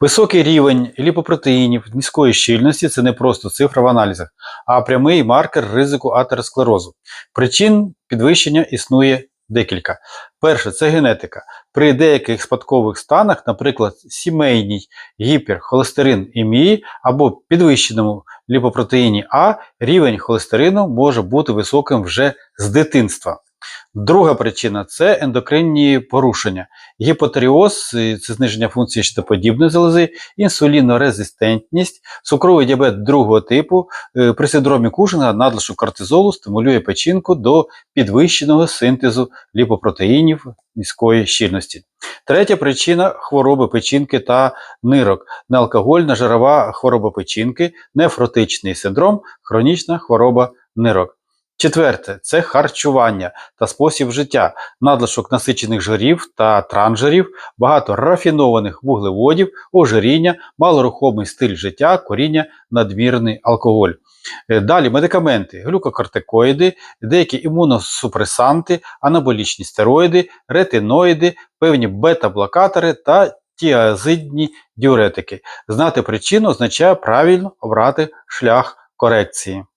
Високий рівень ліпопротеїнів низької щільності це не просто цифра в аналізах, а прямий маркер ризику атеросклерозу. Причин підвищення існує декілька. Перше це генетика. При деяких спадкових станах, наприклад, сімейній гіперхолестеринемії або підвищеному ліпопротеїні А, рівень холестерину може бути високим вже з дитинства. Друга причина це ендокринні порушення. Гіпотеріоз це зниження функції щитоподібної залози, інсулінорезистентність, цукровий діабет другого типу. Е, При синдромі Кушинга надлишок кортизолу стимулює печінку до підвищеного синтезу ліпопротеїнів низької щільності. Третя причина хвороби печінки та нирок, неалкогольна жирова хвороба печінки, нефротичний синдром, хронічна хвороба нирок. Четверте це харчування та спосіб життя, надлишок насичених жирів та транжирів, багато рафінованих вуглеводів, ожиріння, малорухомий стиль життя, коріння, надмірний алкоголь. Е, Далі медикаменти, глюкокортикоїди, деякі імуносупресанти, анаболічні стероїди, ретиноїди, певні бета-блокатори та тіазидні діуретики. Знати причину означає правильно обрати шлях корекції.